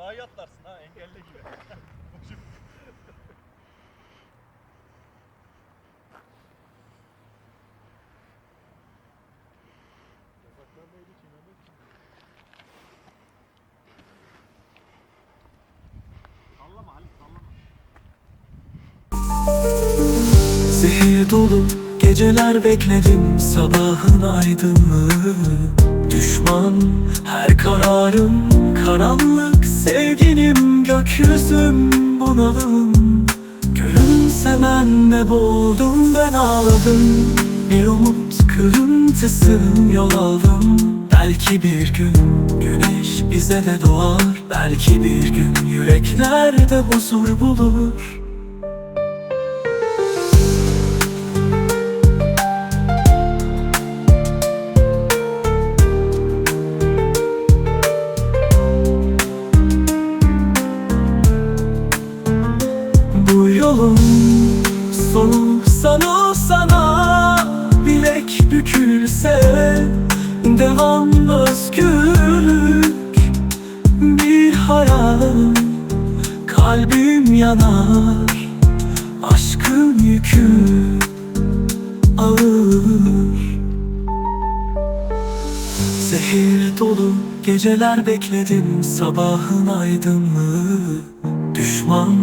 daha iyi atlarsın ha engelli gibi. Zehir dolu geceler bekledim sabahın aydınlığı Düşman her kararım karanlık sevgilim gökyüzüm bunalım. Gülümsemenle boğuldum ben ağladım. Bir umut kırıntısı yol aldım. Belki bir gün güneş bize de doğar Belki bir gün yüreklerde huzur bulur Zehir dolu geceler bekledim sabahın aydınlığı. Düşman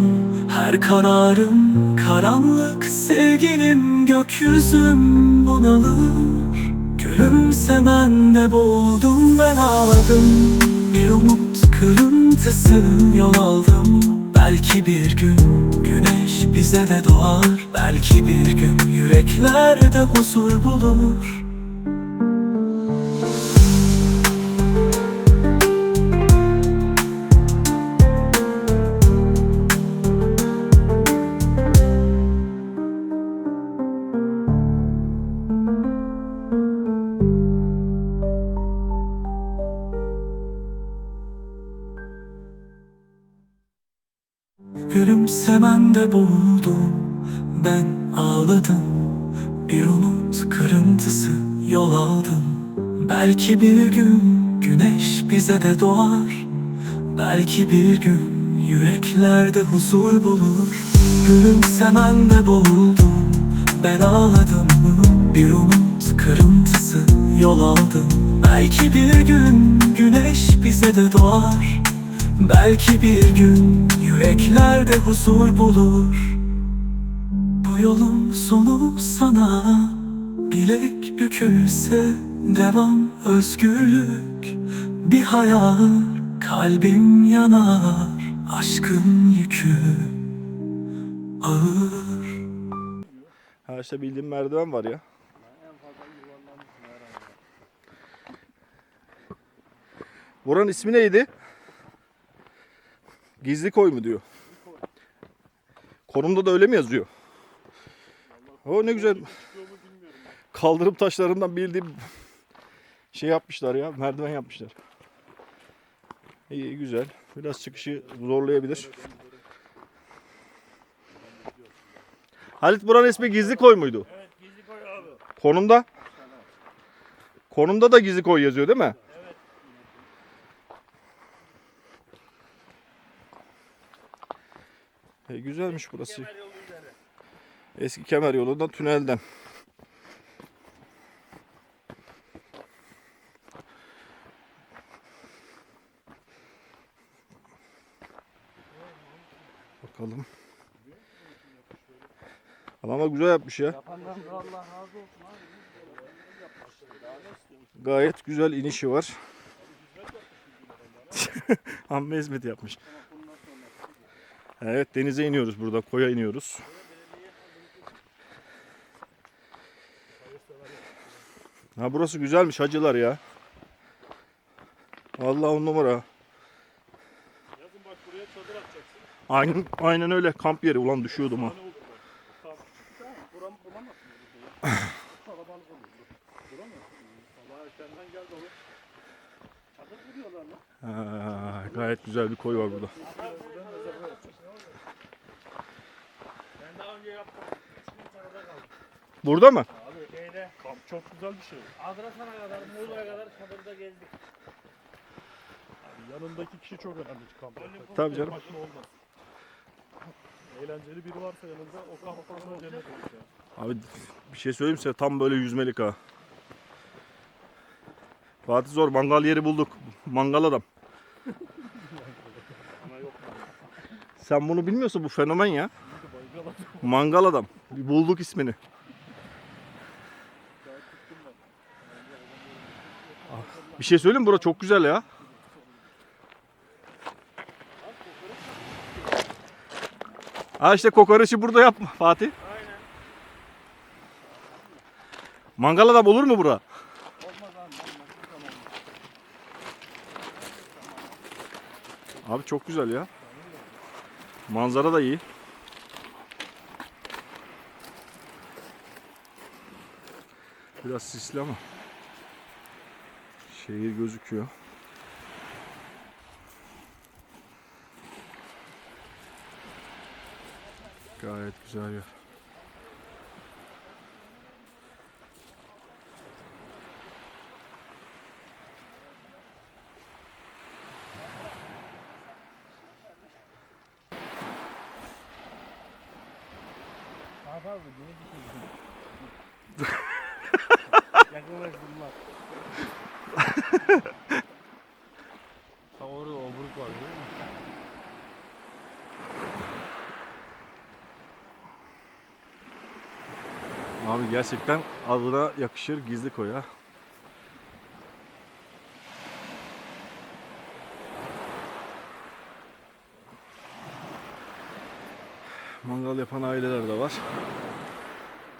her kararım karanlık sevgilim gökyüzüm bunalır. Gülümsemende boğuldum ben ağladım. Bir umut kırıntısı yol aldım. Belki bir gün güneş bize de doğar Belki bir gün yüreklerde huzur bulur Gülümsemende boğuldum Ben ağladım. Bir umut kırıntısı yol aldım. Belki bir gün güneş bize de doğar. Belki bir gün yüreklerde huzur bulur. Gülümsemende boğuldum Ben ağladım. Bir umut kırıntısı yol aldım. Belki bir gün güneş bize de doğar Belki bir gün yüreklerde huzur bulur Bu yolun sonu sana Bilek bükülse devam özgürlük Bir hayal kalbim yanar Aşkın yükü ağır Ha işte bildiğim merdiven var ya. Buranın ismi neydi? Gizli koy mu diyor. Konumda da öyle mi yazıyor? O ne güzel. Kaldırım taşlarından bildiğim şey yapmışlar ya. Merdiven yapmışlar. İyi güzel. Biraz çıkışı zorlayabilir. Halit buranın ismi gizli koy muydu? Evet gizli koy abi. Konumda? Konumda da gizli koy yazıyor değil mi? E, güzelmiş burası. Kemer yolu. Eski kemer yolundan tünelden. Bakalım. Ama güzel yapmış ya. Gayet güzel inişi var. Amme hizmet yapmış. Evet denize iniyoruz burada. Koya iniyoruz. Ha burası güzelmiş hacılar ya. Vallahi on numara. Yazın bak buraya çadır atacaksın. Aynen, aynen öyle kamp yeri ulan düşüyordum ha. Allah. Ha, gayet güzel bir koy var burada. Burada mı? Abi şeyde. Kamp çok güzel bir şey. Adrasan'a kadar, Muğla'ya kadar çadırda gezdik. Abi Yanındaki kişi çok önemli kampta. Tabii canım. Başına olmaz. Eğlenceli biri varsa yanında o kamptan sonra cennet olur ya. Abi bir şey söyleyeyim size tam böyle yüzmelik ha. Fatih Zor mangal yeri bulduk. Mangal adam. Sen bunu bilmiyorsun bu fenomen ya. Mangal adam. Bulduk ismini. Bir şey söyleyeyim mi? Bura çok güzel ya. Ha işte kokoreçi burada yapma Fatih. Mangal adam olur mu bura? Abi çok güzel ya. Manzara da iyi. Biraz sisli ama şehir gözüküyor. Gayet güzel yer. Orada obruk var değil mi? Abi gerçekten adına yakışır gizli koy ha. Mangal yapan aileler de var.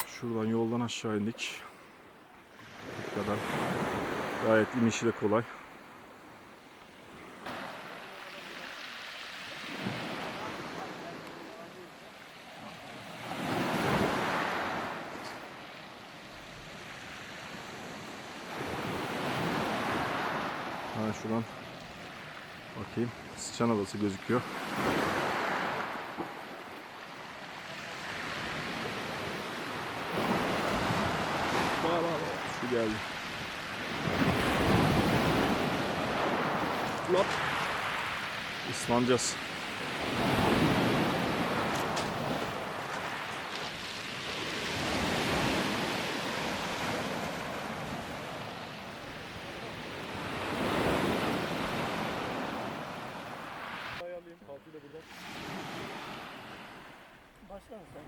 Şuradan yoldan aşağı indik. Bu kadar. Gayet inişi de kolay. Ha şuradan bakayım. Sıçan adası gözüküyor. Şu geldi. Flop. İsmancası. Başla sen.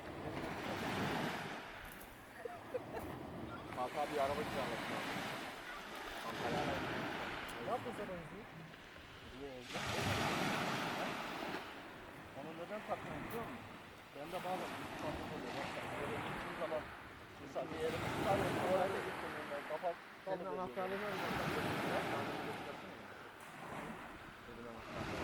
Hakan bir araba kiralasın abi. Antalya'ya. Ne yaptın sen o yüzüğü? Onu neden takmıyorum biliyor musun? Ben de bazen bir tutamda oluyor. Bak sen böyle gittiğin zaman mesela bir yere tutarım. Oraya gittim ben. Kapat. Senin anahtarını nereden takıyorsun? Senin anahtarını